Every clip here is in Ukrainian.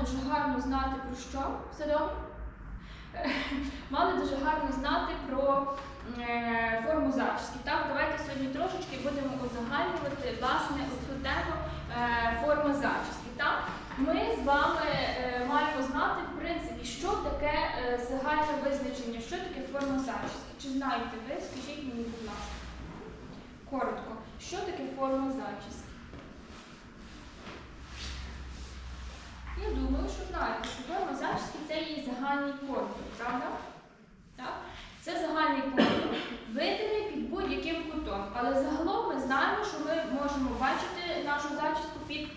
дуже гарно знати про що. Все добре? Мали дуже гарно знати про е, форму зачіски. Так, давайте сьогодні трошечки будемо узагальнювати власне цю тему е, форми зачіски. Так? Ми з вами е, маємо знати, в принципі, що таке загальне визначення, що таке форма зачіски. Чи знаєте ви? Скажіть мені, будь ласка. Коротко, що таке форма зачіски? Я думаю, що знаєте, що форма зачіски це є загальний контур, правда? Так? Це загальний контур, видимий під будь-яким кутом. Але загалом ми знаємо, що ми можемо бачити нашу зачіску під,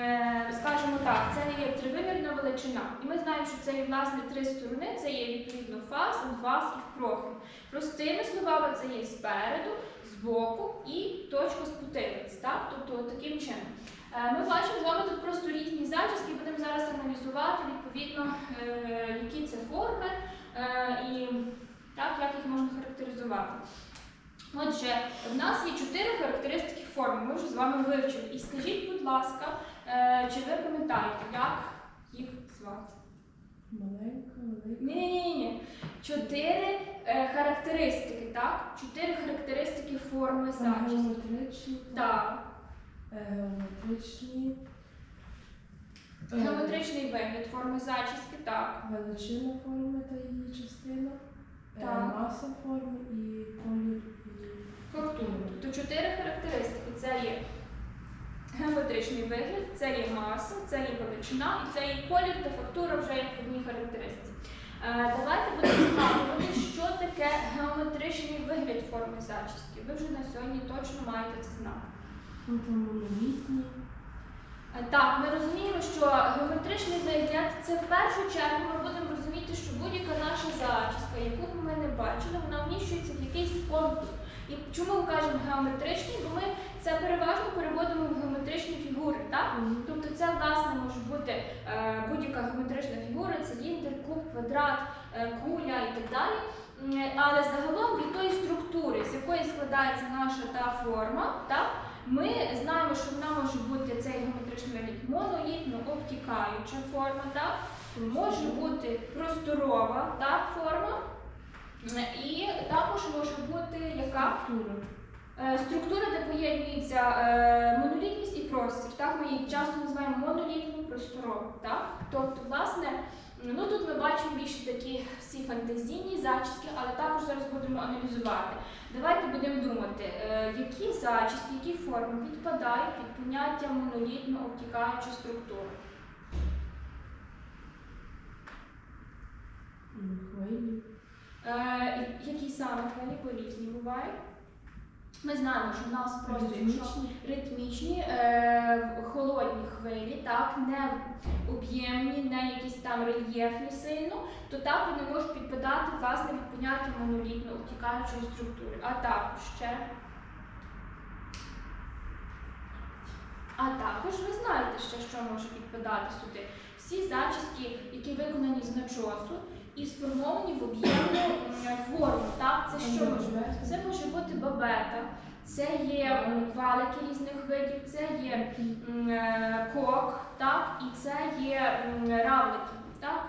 е, скажімо так, це є тривимірна величина. І ми знаємо, що це є власне три сторони, це є відповідно фас, адвас і профіль. Простими словами, це є спереду, збоку і точка спутилиць. Тобто таким чином. Е, Ми бачимо з вами тут просто різні зачіски, будемо зараз аналізувати відповідно, е, які це форми е, і так, як їх можна характеризувати. Отже, в нас є чотири характеристики форми, ми вже з вами вивчили. І скажіть, будь ласка, чи ви пам'ятаєте, як їх звати? Маленька, велика. Ні, ні, ні. Чотири е, характеристики, так? Чотири характеристики форми. Геометричні. Так. Е, Геометричні. Е, Геометричний вигляд форми зачіски, так. Величина форми та її частина. е, Так. Маса форми і колір і Фактура. Тобто чотири характеристики. Це є геометричний вигляд, це є маса, це є величина і це є колір та фактура вже як в одній характеристиці. Е, давайте будемо згадувати, що таке геометричний вигляд форми зачіски. Ви вже на сьогодні точно маєте це знати. Так, ми розуміємо, що геометричний вигляд це в першу чергу ми будемо розуміти, що будь-яка наша зачіска, яку б ми не бачили, вона вміщується в якийсь контур. І чому ми кажемо геометричний? Бо ми це переважно переводимо в геометричні фігури, так? Тобто це власне може бути е, будь-яка геометрична фігура, циліндр, куб, квадрат, е, куля і так далі. Але загалом від тої структури, з якої складається наша та форма, так? Ми знаємо, що вона може бути цей геометричний вигляд монолітно обтікаюча форма, так? може бути просторова так, форма, і також може бути яка Фактура. Е, структура, де поєднується е, монолітність і простір. Так, ми її часто називаємо монолітну просторову. Так? Тобто, власне, ну тут ми бачимо більше такі всі фантазійні зачіски, але також зараз будемо аналізувати. Давайте будемо думати, е, які зачіски, які форми підпадають під поняття монолітно. М, Хвилі. Е, які саме хвилі, бо різні бувають. Ми знаємо, що в нас просто Ритмічні. ритмічні, е, холодні хвилі, так, не об'ємні, не якісь там рельєфні сильно, то так вони можуть підпадати власне під поняття монолітно обтікаючої структури. А також ще. А також ви знаєте ще, що може підпадати сюди. Всі зачіски, які виконані з начосу і сформовані в об'ємну форму. Так, це що може бути? Це може бути бабета, це є валики різних видів, це є е, кок, так, і це є равлики, так,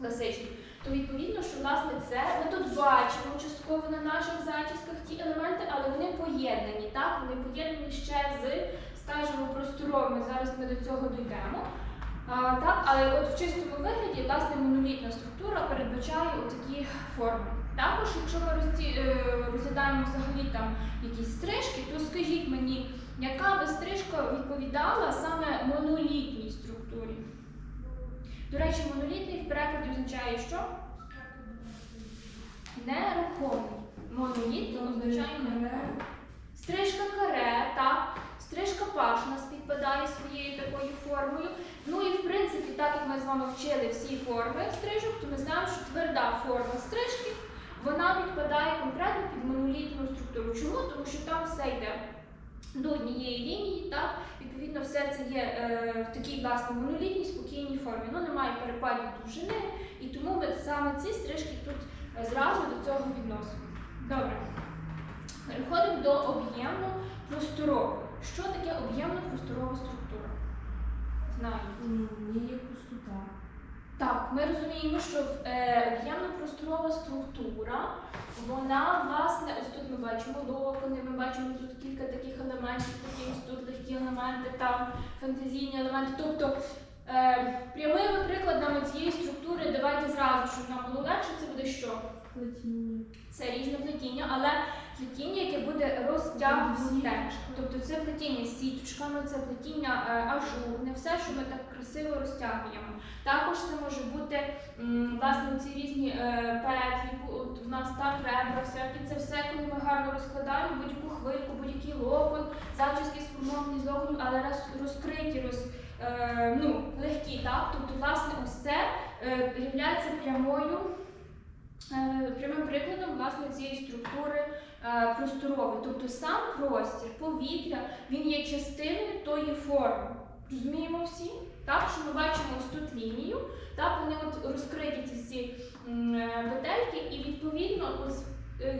класичні. То відповідно, що власне це ми тут бачимо частково на наших зачісках ті елементи, але вони поєднані, так, вони поєднані ще з, скажімо, просторовими. Зараз ми до цього дійдемо. А, так, але от в чистому вигляді власне монолітна структура передбачає отакі форми. Також, якщо ми розці- е, розглядаємо взагалі там якісь стрижки, то скажіть мені, яка би стрижка відповідала саме монолітній структурі? До речі, монолітний в перекладі означає що? Нерухомий. Моноліт означає нерухомий. Стрижка каре, так. Стрижка пашна співпадає своєю такою формою. Ну і в принципі, так як ми з вами вчили всі форми стрижок, то ми знаємо, що тверда форма стрижки вона підпадає конкретно під монолітну структуру. Чому? Тому що там все йде до однієї лінії, так? Відповідно, все це є е, в такій власне монолітній спокійній формі. Ну, немає перепадів довжини, і тому ми саме ці стрижки тут е, зразу до цього відносимо. Добре. Переходимо до об'ємно просторової. Що таке об'ємно просторова структура? Знаєте. М, Ні, є пустота. Так, ми розуміємо, що е, об'ємно-просторова структура, вона, власне, ось тут ми бачимо локони, ми бачимо тут кілька таких елементів, таких тут легкі елементи, там фантазійні елементи. Тобто е, прямими прикладами цієї структури, давайте зразу, щоб нам було легше, це буде що? Плетіння. Це різне плетіння, але плетіння, яке буде розтягнуте. Тобто це плетіння з сіточками, це плетіння е, ажурне, все, що ми так красиво розтягуємо. Також це може бути власне ці різні е, петлі, в нас так ребра, всякі це все, коли ми гарно розкладаємо будь-яку хвильку, будь-який локон, зачіски сформовані з локонів, але роз, розкриті, роз, е, ну, легкі, так? Тобто, власне, ось це е, є прямою. Е, Прямим прикладом власне цієї структури е, просторової, тобто сам простір, повітря, він є частиною тої форми. Розуміємо всі? Так, що ми бачимо ось тут лінію, так вони от розкриті ці всі е, петельки, і відповідно ось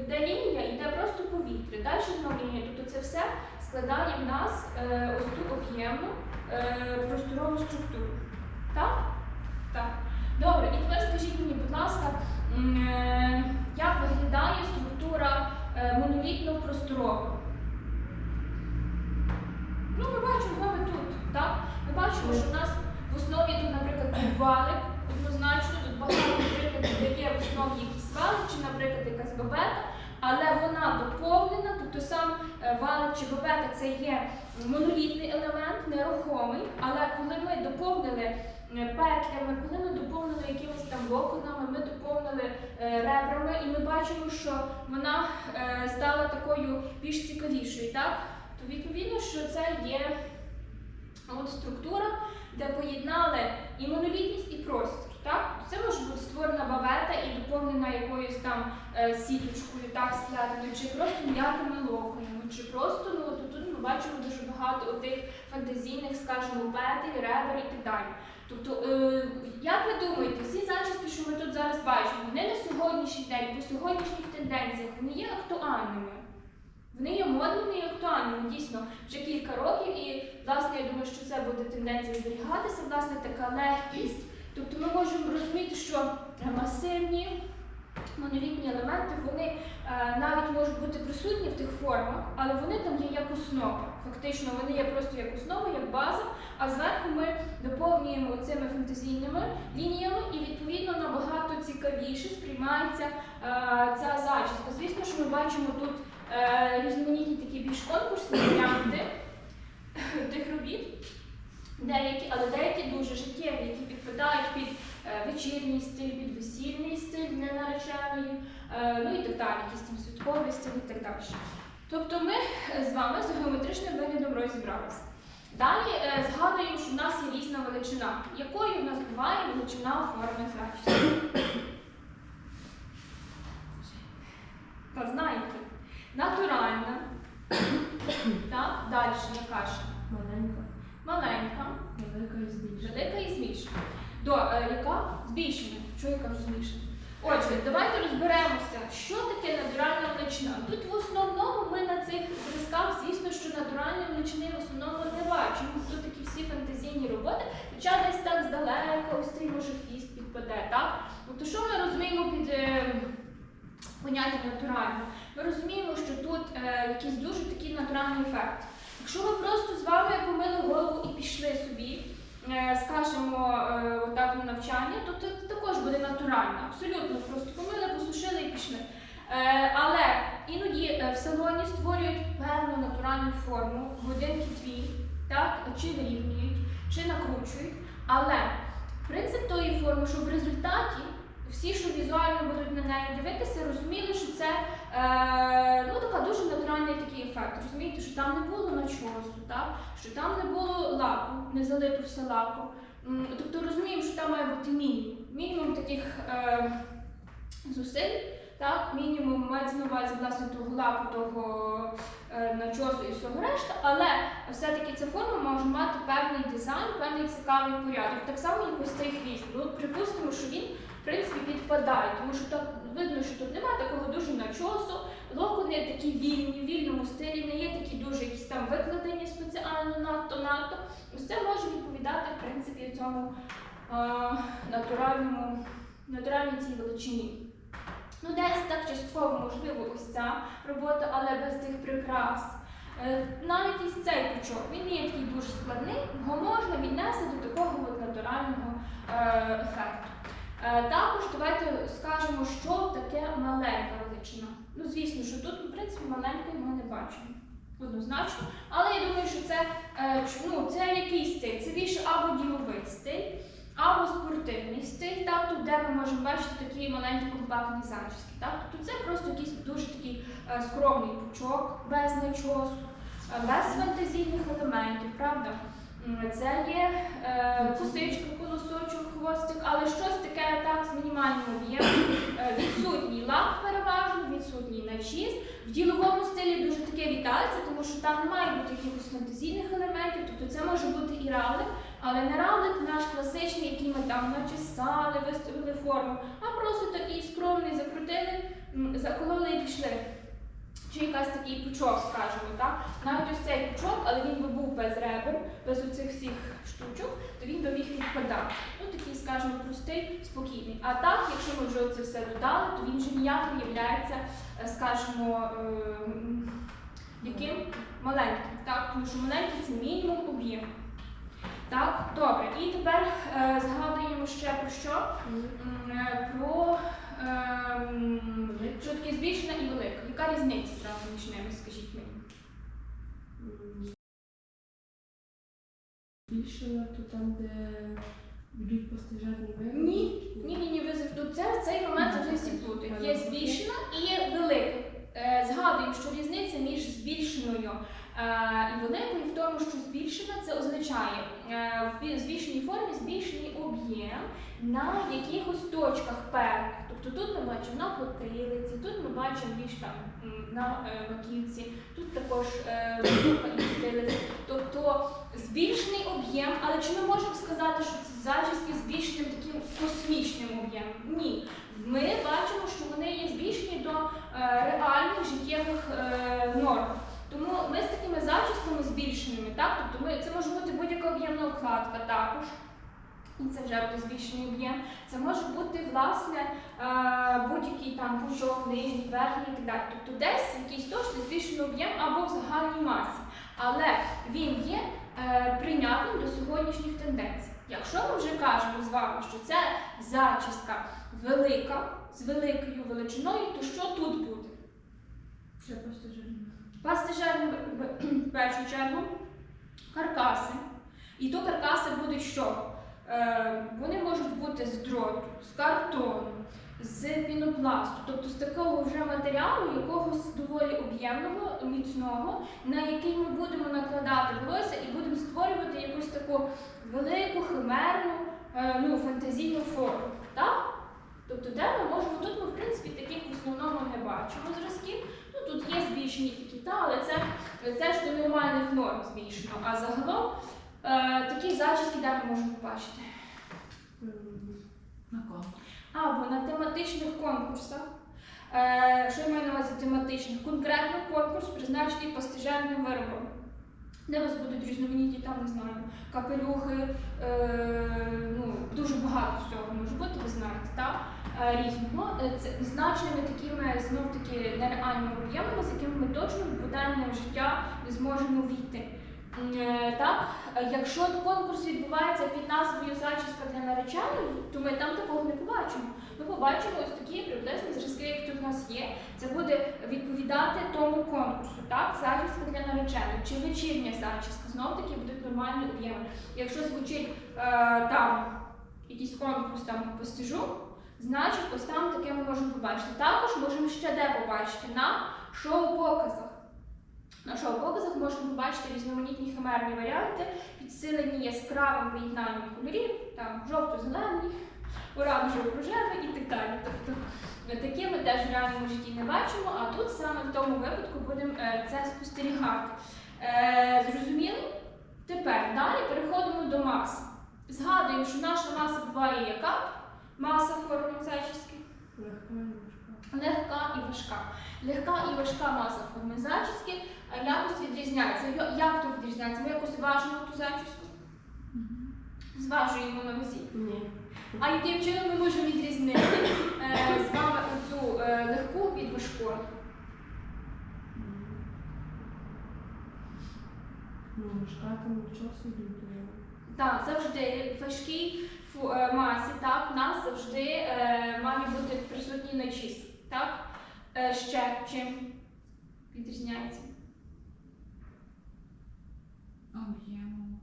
де лінія йде просто повітря. Далі знову лінія. Тобто це все складає в нас ось ту об'ємну просторову структуру. Так? Так. Добре, і тепер скажіть мені, будь ласка. Е, Як виглядає структура е, монолітно-просторової? Ну, ми бачимо вами тут, так? Ми бачимо, що в нас в основі тут, наприклад, валик, однозначно, тут багато прикладів, де є в основі якийсь валик, чи, наприклад, якась бабета, але вона доповнена, тобто сам е, валик чи бабета це є монолітний елемент, нерухомий, але коли ми доповнили петлями, коли ми доповнили якимись там локонами, ми доповнили е, ребрами, і ми бачимо, що вона е, стала такою більш цікавішою, так? То відповідно, що це є от структура, де поєднали і монолітність, і простір. Так? Це може бути створена бавета і доповнена якоюсь там е, сіточкою, так, сплетеною, чи просто м'якими локонами, чи просто, ну тут ми бачимо дуже багато тих фантазійних, скажімо, петель, ребер і так далі. Тобто, е, як ви думаєте, всі зачіски, що ми тут зараз бачимо, вони на сьогоднішній день, по сьогоднішніх тенденціях, вони є актуальними. Вони є модними і актуальними, дійсно, вже кілька років, і власне я думаю, що це буде тенденція зберігатися, власне, така легкість. Тобто ми можемо розуміти, що масивні монолітні елементи, вони е, навіть можуть бути присутні в тих формах, але вони там є як основа. Фактично, вони є просто як основа, як база, а зверху ми доповнюємо цими фантазійними лініями, і відповідно набагато цікавіше сприймається е, ця зачіска. Звісно, що ми бачимо тут е, різноманітні такі більш конкурсні варіанти тих робіт. Деякі, але деякі дуже життєві, які підпадають під вечірній стиль, під весільний стиль для нареченої, е, ну і так далі, якийсь там святковий стиль і так далі. Тобто ми е, з вами з геометричним виглядом розібралися. Далі е, згадуємо, що в нас є різна величина. Якою в нас буває величина форми зачіски? Та знаєте, натуральна. Так, далі яка ще? Маленька, Маленька, велика і збільшена. велика і змішана. До е, яка? Збільшена. Що я кажу змішана? Отже, давайте розберемося, що таке натуральна величина. Тут в основному ми на цих зразках, звісно, що натуральної величини в основному не бачимо. Тут такі всі фантазійні роботи, хоча десь так здалека, ось цей може хвіст підпаде, так? Тобто, що ми розуміємо під е, поняттям натурально? Ми розуміємо, що тут е, якийсь дуже такий натуральний ефект. Якщо ми просто з вами помили голову і пішли собі, е, скажімо, е, отак на навчання, то це також буде натурально. Абсолютно просто помили, посушили і пішли. Е, але іноді е, в салоні створюють певну натуральну форму, годинки дві, так, чи вирівнюють, чи накручують. Але принцип тої форми, що в результаті всі, що візуально будуть на неї дивитися, розуміли, що це е, ну, така дуже натуральний такий ефект. Розумієте, що там не було начосу, так? що там не було лаку, не залито все лаком. Тобто розуміємо, що там має бути мінімум. Мінімум таких е, зусиль, так? мінімум мається на увазі власне того лаку, того е, начосу і всього решта, але все-таки ця форма може мати певний дизайн, певний цікавий порядок. Так само, як ось цей хвіст. Ну, припустимо, що він в принципі підпадає, тому що так видно, що тут немає такого дуже начосу, локони такі вільні, в вільному стилі, не є такі дуже якісь там викладені спеціально надто надто. Ось це може відповідати в принципі цьому а, натуральному, натуральній цій величині. Ну, десь так частково можливо ось ця робота, але без тих прикрас. Е, Навіть ось цей пучок, він є такий дуже складний, його можна віднести до такого от натурального е, ефекту. Е, Також давайте скажемо, що таке маленька величина. Ну, звісно, що тут, в принципі, маленької ми не бачимо. Однозначно. Але я думаю, що це, е, ну, це який стиль? Це більше або діловий стиль, або спортивний стиль, так, тут, де ми можемо бачити такі маленькі компактні зачіски. Так? Тобто це просто якийсь дуже такий е, скромний пучок, без начосу, е, без фантазійних елементів, правда? Це є е, косичка, колосочок, хвостик, але щось таке так з мінімальним об'ємом. Е, відсутній лак переважно, відсутній начіс. В діловому стилі дуже таке вітається, тому що там не має бути якихось фантазійних елементів, тобто це може бути і равлик, але не равлик наш класичний, який ми там начесали, виставили форму, а просто такий скромний, закрутили, закололи і пішли. Чи якась такий пучок, скажімо, так? Навіть ось цей пучок, але він би був без ребер, без оцих всіх штучок, то він би міг відпадати. Ну такий, скажімо, простий, спокійний. А так, якщо ми вже це все додали, то він вже ніяк не являється, е, скажімо, е, яким маленьким, так? Тому що маленький це мінімум об'єм. Так, добре. І тепер е, згадуємо ще про що? Е, Про що таке збільшена і велика. Яка різниця зразу між ними, скажіть мені? Збільшено то там, де йдуть постежерні вироби? Ні, ні, ні, ні, ви завжди це в цей момент всі плутають. Є збільшена і є велика. Е, Згадуємо, що різниця між збільшеною е, і великою в тому, що збільшена це означає е, в збільшеній формі збільшений об'єм на якихось точках перед. Тобто тут ми бачимо на потилиці, тут ми бачимо більш там на е, маківці, тут також е, і потилиця. Тобто збільшений об'єм, але чи ми можемо сказати, що це зачіски збільшеним таким космічним об'ємом? Ні. Ми бачимо, що вони є збільшені до е, реальних життєвих е, норм. Тому ми з такими зачісками збільшеними, так? Тобто ми, це може бути будь-яка об'ємна укладка також. І це вже буде збільшений об'єм. Це може бути власне е, будь-який там пучок, нижній, верхній і так далі. Тобто десь якийсь точно збільшений об'єм або в загальній масі. Але він є е, прийнятним до сьогоднішніх тенденцій. Якщо ми вже кажемо з вами, що це зачіска велика, з великою величиною, то що тут буде? Це постежерні. Пастижерні в першу чергу, каркаси. І то каркаси будуть що? Е, вони можуть бути з дроту, з картону, з пінопласту, тобто з такого вже матеріалу, якогось доволі об'ємного, міцного, на який ми будемо накладати волосся і будемо створювати якусь таку велику, химерну, е, ну, фантазійну форму. Так? Тобто, де ми можемо, тут ми, в принципі, таких в основному не бачимо зразків. Тут є збільшені такі, та, але це, це ж до нормальних норм збільшено. А загалом е, такі зачіски, де ми можемо побачити. На кого? Або на тематичних конкурсах. Е, що я маю на увазі тематичних? Конкретно конкурс призначений пастижерним виробом. Де у вас будуть різноманітні, там не знаю, капелюхи, е, ну, дуже багато всього може бути, ви знаєте, Е, різного. Е, Це значеними такими знов таки нереальними об'ємами, з якими ми точно в буденне життя не зможемо війти. Е, Так, якщо конкурс відбувається під назвою зачіска для нареченої, то ми там такого не побачимо. Ми побачимо ось такі приблизні зразки, як тут у нас є. Це буде відповідати тому конкурсу, так? Зачіска для нареченої чи вечірня зачіска. Знов таки будуть нормальні об'єми. Якщо звучить е, там якийсь конкурс там по постижу, значить ось там таке ми можемо побачити. Також можемо ще де побачити на шоу-показах. На шоу-показах можна побачити різноманітні химерні варіанти, підсилені яскравим поєднанням кольорів, там жовто-зелений, оранжево-рожевий і так далі. Тобто таке ми теж в реальному житті не бачимо, а тут саме в тому випадку будемо е, це спостерігати. Е, зрозуміли? Тепер далі переходимо до маси. Згадуємо, що наша маса буває яка? Маса форми зачіски. Легка і важка. легка і важка. Легка і важка маса форми зачіски е, якось відрізняється. Як то відрізняється? Ми якось важимо ту зачіску, зважуємо на вазі. Ні. А яким чином ми можемо відрізнити е, з вами цю е, легку від важкої? Ну, важка там часу йде. Так, завжди в важкій е, масі, так, в нас завжди е, має бути присутній начіст. Так? Е, ще чим відрізняється? Об'ємом.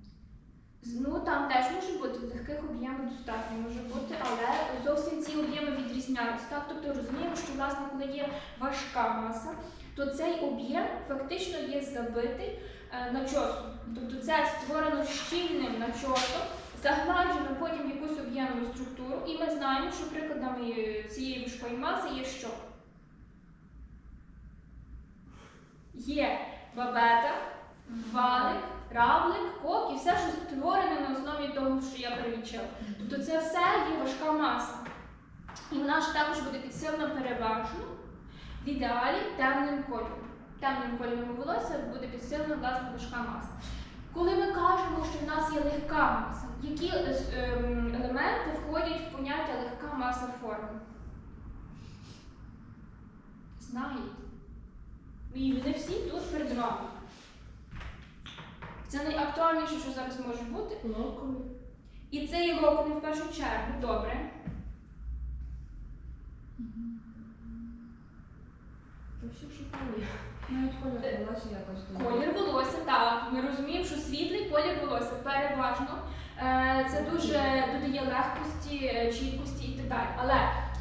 Ну там теж може бути легких об'ємів достатньо може бути, але зовсім ці об'єми відрізняються. Так, тобто розуміємо, що власне, коли є важка маса, то цей об'єм фактично є забитий начосом. Тобто це створено щільним начосом, загладжено потім якусь об'ємну структуру, і ми знаємо, що прикладами е, цієї важкої маси є що? Є бабета, валик, равлик, кок і все, що створене на основі того, що я перелічила. Тобто це все є важка маса. І вона ж також буде підсилена переважно в ідеалі темним кольором. Темним кольором волосся буде підсилена власне важка маса. Коли ми кажемо, що в нас є легка маса, які е, ем, елементи входять в поняття легка маса форми? Знаєте? І вони всі тут перед вами. Це найактуальніше, що зараз може бути. Локони. І це є локони в першу чергу. Добре. Навіть колір волосся якось дуже. Колір волосся, так. Ми розуміємо, що світлий колір волосся переважно. Е, Це дуже додає легкості, чіткості і так далі. Але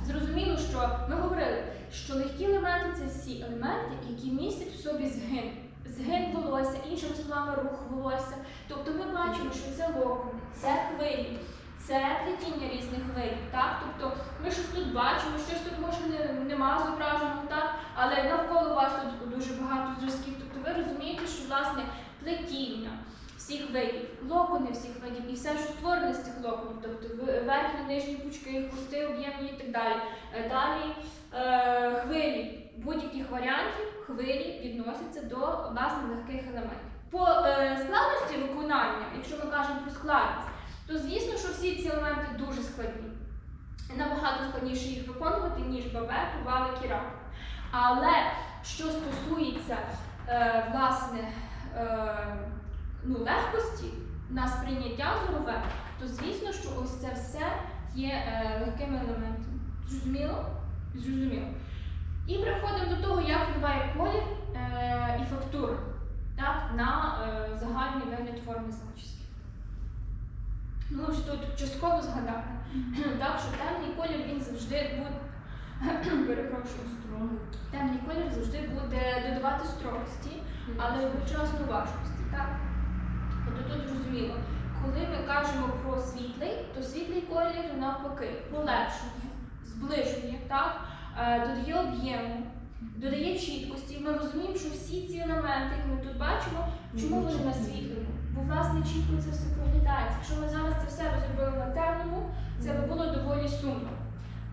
зрозуміло, що ми говорили, що легкі елементи це всі елементи, які містять в собі згин. Згин волосся, іншими словами, рух волосся. Тобто ми бачимо, що це локони, це хвилі, це плетіння різних видів. Так? Тобто ми щось тут бачимо, щось тут може не, нема зображено, так? але навколо вас тут дуже багато зразків. Тобто ви розумієте, що власне плетіння всіх видів, локони всіх видів і все, що створене з цих локонів, тобто верхні, нижні пучки, хвости, об'ємні і так далі. Е, Далі е, хвилі будь-яких варіантів хвилі відносяться до власне легких елементів. По е, складності виконання, якщо ми кажемо про складність, то звісно, що всі ці елементи дуже складні. Набагато складніше їх виконувати, ніж бабету, валик і рак. Але що стосується е, власне е, ну, легкості на сприйняття зорове, то звісно, що ось це все є е, легкими елементами. Зрозуміло? Зрозуміло. І приходимо до того, як впливає колір е, і фактура так, на е, загальний вигляд форми зачіски. Ну, тут частково згадали, так, що темний колір він завжди буде. Перепрошую, Строго. темний колір завжди буде додавати строгості, але одночасно важкості. Так? Тобто тут зрозуміло, коли ми кажемо про світлий, то світлий колір навпаки полегшує, зближує, так? Е, додає об'єму, додає чіткості. Ми розуміємо, що всі ці елементи, які ми тут бачимо, чому вони на світлому? Бо власне чітко це все проглядається. Якщо ми зараз це все розробили на темному, це би було доволі сумно.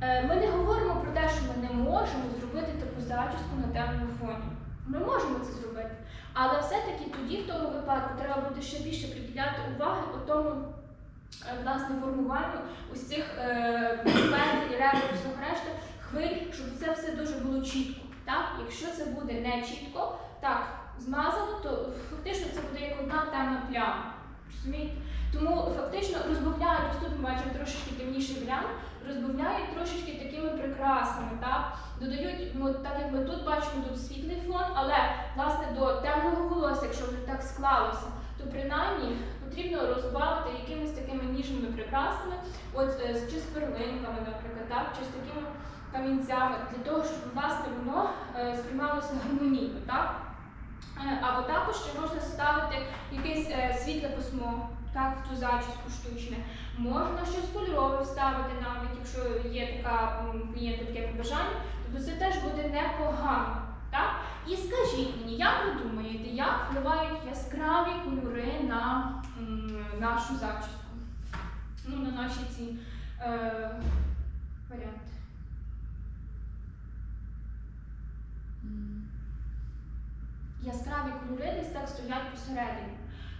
Е, Ми не говоримо про те, що ми не можемо зробити таку зачіску на темному фоні. Ми можемо це зробити. Але все-таки тоді, в тому випадку, треба буде ще більше приділяти уваги у тому е, власне формуванню ось цих ребер, всього решта, хвиль, щоб це все дуже було чітко. Так? Якщо це буде не чітко, так, змазано, то фактично це буде як одна темна пляма. Розумієте? Тому фактично розбавляють, ось тут ми бачимо трошечки темніший варіант, розбавляють трошечки такими прикрасами, так? Додають, ну так як ми тут бачимо, тут світлий фон, але власне до темного волосся, якщо вже так склалося, то принаймні потрібно розбавити якимись такими ніжними прикрасами, от е, чи з перлинками, наприклад, так, чи з такими камінцями, для того, щоб власне воно е, сприймалося гармонійно, так? Е, Або також ще можна ставити якесь е, світле письмо, так, в ту зачіску штучне. Можна щось кольорове вставити навіть, якщо є така клієнта таке побажання, тобто це теж буде непогано. Так? І скажіть мені, як ви думаєте, як впливають яскраві кольори на нашу зачіску? Ну, на наші ці е, варіанти. Яскраві кольори десь так стоять посередині.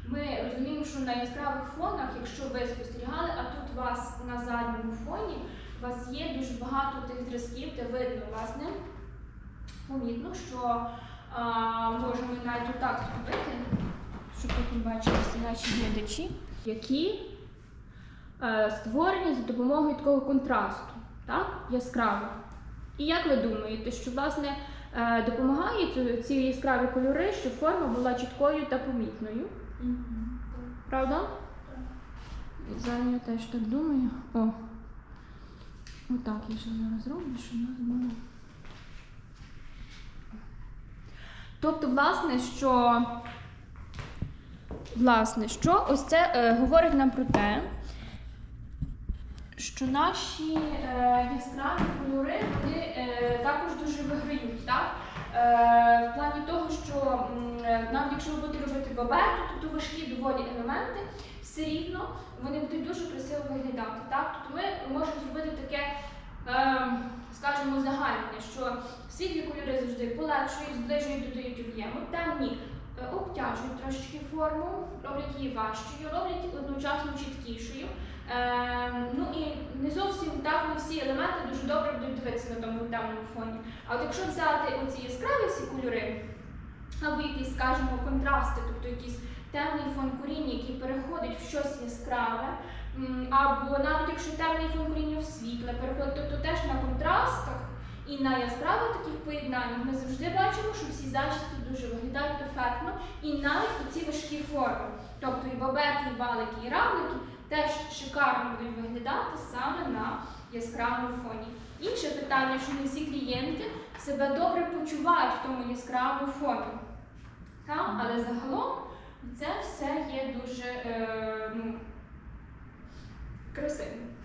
Ми розуміємо, що на яскравих фонах, якщо ви спостерігали, а тут у вас на задньому фоні у вас є дуже багато тих зразків, де видно, власне, помітно, що а, можемо навіть отак зробити, щоб потім бачили всі наші глядачі, які е, створені за допомогою такого контрасту, так, яскравих. І як ви думаєте, що власне е, допомагає ці- яскраві кольори, щоб форма була чіткою та помітною? Правда? Зараз я теж так думаю. О. Отак я ще зараз зроблю, щоб у нас було. Тобто, власне, що власне, що ось це е, говорить нам про те, що наші е, яскраві кольори вони е, також дуже виграють. Так? Е, в плані того, що е, нам, якщо ви будете робити бабету, то важкі доволі елементи, все рівно вони будуть дуже красиво виглядати. Так? Тобто ми можемо зробити таке, е, скажімо, загальне, що світлі кольори завжди полегшують, зближують, додають об'єму, темні е, обтяжують трошечки форму, роблять її важчою, роблять одночасно чіткішою. Е, ну і не зовсім так не всі елементи дуже добре будуть дивитися на тому темному фоні. А от якщо взяти оці яскраві всі кольори, або якісь, скажімо, контрасти, тобто якийсь темний фон коріння, який переходить в щось яскраве, або навіть якщо темний фон коріння в світле переходить, тобто теж на контрастах і на яскравих таких поєднаннях ми завжди бачимо, що всі зачіски дуже виглядають ефектно, і навіть оці важкі форми, тобто і бабети, і валики, і равлики теж шикарно будуть виглядати саме на яскравому фоні. Інше питання, що не всі клієнти себе добре почувають в тому яскравому фоні. Та? Але загалом це все є дуже е, ну, красивим.